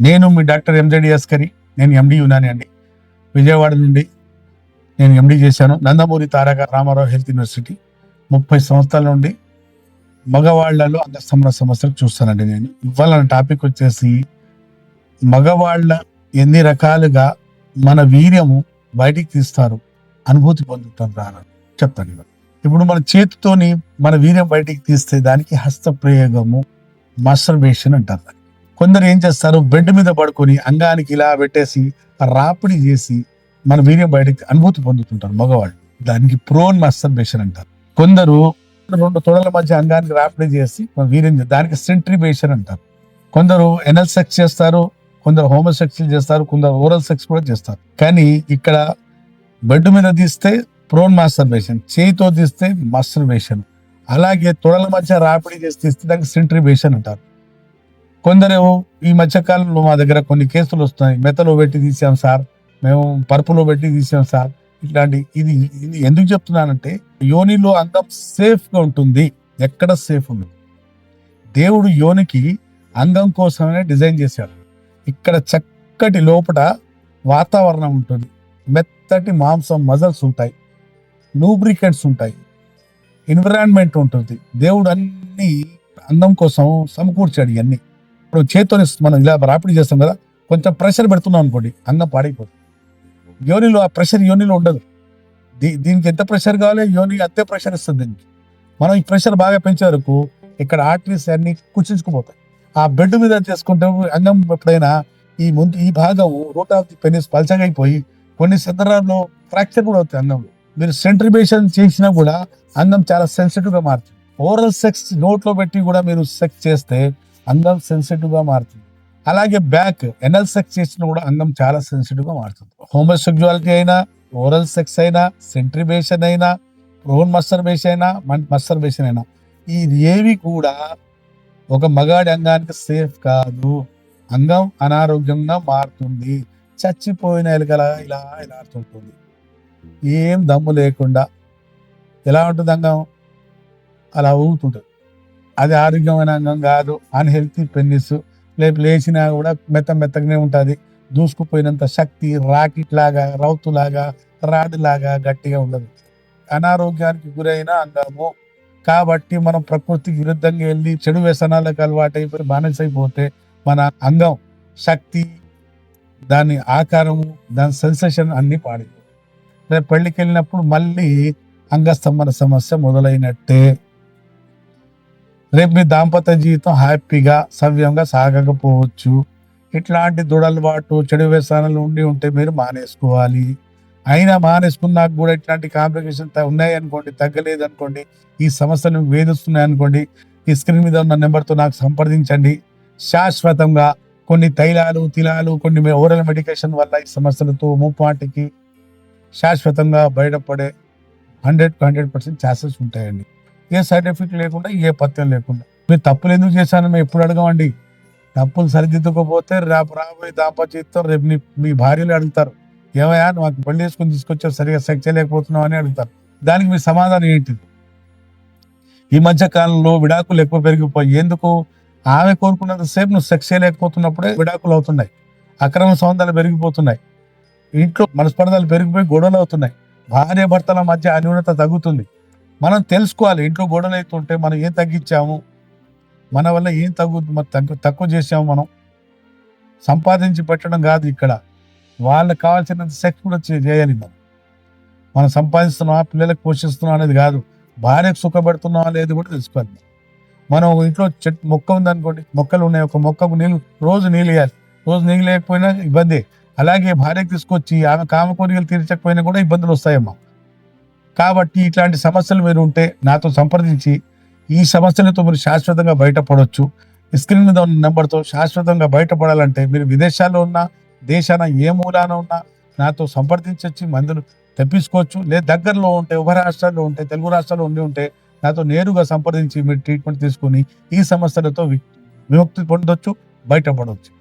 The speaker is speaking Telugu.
నేను మీ డాక్టర్ ఎంజెడి అస్కరి నేను ఎండి యునాని అండి. విజయవాడ నుండి నేను ఎండి చేశాను. Nandamuri Taraka Ramarao health university. ముప్పై సంవత్సరాల నుండి మగవాళ్ళలో అంగస్తంభన సమస్యలు చూస్తానండి నేను. ఇవాళ టాపిక్ వచ్చేసి మగవాళ్ళ ఎన్ని రకాలుగా మన వీర్యము బయటికి తీస్తారు అనుభూతి పొందుతారు చెప్తాను ఇప్పుడు మన చేతితోని మన వీర్యం బయటికి తీస్తే దానికి హస్త ప్రయోగము మాస్టర్బేషన్ అంటారు కొందరు ఏం చేస్తారు? బెడ్ మీద పడుకొని అంగానికి ఇలా పెట్టేసి రాపిడి చేసి మన వీర్యం బయటికి అనుభూతి పొందుతుంటారు మగవాళ్ళు. దానికి ప్రోన్ మాస్టర్బేషన్ అంటారు. కొందరు రెండు తొడల మధ్య అంగానికి రాపిడి చేసి మన వీర్యం దానికి సెంట్రిబేషన్ అంటారు. కొందరు ఎనల్ సెక్స్ చేస్తారు కొందరు హోమోసెక్స్ చేస్తారు కొందరు ఓరల్ సెక్స్ కూడా చేస్తారు. కానీ ఇక్కడ బెడ్ మీద తీస్తే ప్రోన్ మాస్టర్బేషన్ చేయితో తీస్తే మాస్టర్బేషన్ అలాగే తొడల మధ్య రాపిడి చేసి తీస్తే దానికి సెంట్రిబేషన్ అంటారు. కొందరు ఈ మధ్య కాలంలో మా దగ్గర కొన్ని కేసులు వస్తున్నాయి. మెతలో పెట్టి తీసాం సార్. మేము పరుపులో పెట్టి తీసాం సార్. ఇట్లాంటి ఇది ఇది ఎందుకు చెప్తున్నానంటే యోనిలో అందం సేఫ్గా ఉంటుంది. ఎక్కడ సేఫ్ ఉంది దేవుడు యోనికి అందం కోసమే డిజైన్ చేశాడు. ఇక్కడ చక్కటి లోపల వాతావరణం ఉంటుంది. మెత్తటి మాంసం మజల్స్ ఉంటాయి. లూబ్రికెంట్స్ ఉంటాయి. ఎన్విరాన్మెంట్ ఉంటుంది. దేవుడు అన్ని అందం కోసం సమకూర్చాడు ఇవన్నీ. ఇప్పుడు చేతితోనే మనం ఇలా రాపిడి చేస్తాం కదా కొంచెం ప్రెషర్ పెడుతున్నాం అనుకోండి అన్నం పాడైపోతుంది యోనిలో ఆ ప్రెషర్ యోనిలో ఉండదు. దీ దీనికి ఎంత ప్రెషర్ కావాలి? యోని అంతే ప్రెషర్ ఇస్తుంది దీనికి. మనం ఈ ప్రెషర్ బాగా పెంచే వరకు ఇక్కడ ఆర్టరీస్ అన్ని కుచించుకుపోతాయి. ఆ బెడ్ మీద చేసుకుంటే అంగం ఎప్పుడైనా ఈ ముందు ఈ భాగం రూట్ ఆఫ్ ది పెనిస్ పలచగైపోయి అయిపోయి కొన్ని సందర్భాల్లో ఫ్రాక్చర్ కూడా అవుతాయి అంగంలో మీరు సెంట్రిబేషన్ చేసినా కూడా అంగం చాలా సెన్సిటివ్గా మారుతుంది. ఓరల్ సెక్స్ నోట్లో పెట్టి కూడా మీరు సెక్స్ చేస్తే అంగం సెన్సిటివ్గా మారుతుంది. అలాగే బ్యాక్ ఎనల్ సెక్స్ చేసినా కూడా అంగం చాలా సెన్సిటివ్గా మారుతుంది. హోమోసెక్జువాలిటీ అయినా ఓరల్ సెక్స్ అయినా సెంట్రిబేషన్ అయినా ప్రోన్ మస్టర్బేషన్ అయినా మస్టర్బేషన్ అయినా ఈ ఏవి కూడా ఒక మగాడి అంగానికి సేఫ్ కాదు. అంగం అనారోగ్యంగా మారుతుంది. చచ్చిపోయిన ఎలుకల ఇలా ఇలా ఉంటుంది ఏం దమ్ము లేకుండా ఎలా ఉంటుంది అంగం అలా ఊగుతుంటుంది. అది ఆరోగ్యమైన అంగం కాదు అన్హెల్తీ పెన్నిస్ లేపు లేచినా కూడా మెత్త మెత్తగానే ఉంటుంది. దూసుకుపోయినంత శక్తి రాకెట్ లాగా రౌతు లాగా రాడ్ లాగా గట్టిగా ఉండదు. అనారోగ్యానికి గురైన అంగము కాబట్టి మనం ప్రకృతికి విరుద్ధంగా వెళ్ళి చెడు వ్యసనాలకు అలవాటైపోయి బానిసైపోతే మన అంగం శక్తి దాని ఆకారము దాని సెన్సేషన్ అన్ని పాడైపోతాయి. రేపు పెళ్ళికి వెళ్ళినప్పుడు మళ్ళీ అంగస్తంభన సమస్య మొదలైనట్టే. రేపు మీ దాంపత్య జీవితం హ్యాపీగా సవ్యంగా సాగకపోవచ్చు. ఇట్లాంటి దుడలవాటు చెడు వ్యసనాలు ఉండి ఉంటే మీరు మానేసుకోవాలి. అయినా మానేసుకున్నాక కూడా ఇట్లాంటి కాంప్లికేషన్ ఉన్నాయి అనుకోండి తగ్గలేదు అనుకోండి ఈ సమస్యలు వేధిస్తున్నాయి అనుకోండి ఈ స్క్రీన్ మీద ఉన్న నెంబర్తో నాకు సంప్రదించండి. శాశ్వతంగా కొన్ని తైలాలు తిలాలు కొన్ని ఓరల్ మెడికేషన్ వల్ల ఈ సమస్యలతో ముప్పాటికి శాశ్వతంగా బయటపడే హండ్రెడ్ హండ్రెడ్ పర్సెంట్ ఛాన్సెస్ ఉంటాయండి. ఏ సైడ్ ఎఫెక్ట్ లేకుండా ఏ పత్యం లేకుండా. మీరు తప్పులు ఎందుకు చేశాను మేము ఎప్పుడు అడగమండి. తప్పులు సరిదిద్దుకోపోతే రేపు రాబోయే దాంపత్యం రేపు నీ మీ భార్యలు అడుగుతారు. ఏమయ్యా మాకు పెళ్ళి చేసుకుని తీసుకొచ్చారు సరిగా సెక్స్ చేయలేకపోతున్నావు అని అడుగుతారు. దానికి మీ సమాధానం ఏంటిది? ఈ మధ్య కాలంలో విడాకులు ఎక్కువ పెరిగిపోయి ఎందుకు? ఆమె కోరుకున్నంత సేపు నువ్వు సెక్స్ చేయలేకపోతున్నప్పుడే విడాకులు అవుతున్నాయి. అక్రమ సంబంధాలు పెరిగిపోతున్నాయి. ఇంట్లో మనస్పర్ధలు పెరిగిపోయి గొడవలు అవుతున్నాయి. భార్య భర్తల మధ్య అన్యూనత తగ్గుతుంది. మనం తెలుసుకోవాలి. ఇంట్లో గొడవలు అవుతుంటే మనం ఏం తగ్గించాము? మన వల్ల ఏం తగ్గు తగ్గు తక్కువ చేసాము మనం? సంపాదించి పెట్టడం కాదు ఇక్కడ. వాళ్ళకి కావాల్సినంత సెక్స్ కూడా చేయాలి మనం. మనం సంపాదిస్తున్నామా పిల్లలకు పోషిస్తున్నాం అనేది కాదు. భార్యకు సుఖపెడుతున్నామా లేదు కూడా తెలుసుకోవాలి మనం. ఒక ఇంట్లో చెట్టు మొక్క ఉందనుకోండి మొక్కలు ఉన్నాయి. ఒక మొక్కకు నీళ్ళు రోజు నీళ్ళు వేయాలి. రోజు నీళ్ళు లేకపోయినా ఇబ్బంది. అలాగే భార్యకు తీసుకొచ్చి ఆమె కామ కోరికలు తీర్చకపోయినా కూడా ఇబ్బందులు వస్తాయమ్మా. కాబట్టి ఇట్లాంటి సమస్యలు మీరు ఉంటే నాతో సంప్రదించి ఈ సమస్యలతో మీరు శాశ్వతంగా బయటపడవచ్చు స్క్రీన్ మీద ఉన్న నెంబర్తో శాశ్వతంగా బయటపడాలంటే మీరు విదేశాల్లో ఉన్నా దేశాన ఏ మూలాన ఉన్నా నాతో సంప్రదించొచ్చి మందులు తెప్పించుకోవచ్చు. లేదా దగ్గరలో ఉంటే ఉభయ రాష్ట్రాల్లో ఉంటే తెలుగు రాష్ట్రాల్లో ఉండి ఉంటే నాతో నేరుగా సంప్రదించి మీరు ట్రీట్మెంట్ తీసుకుని ఈ సమస్యలతో విముక్తి పొందొచ్చు బయటపడవచ్చు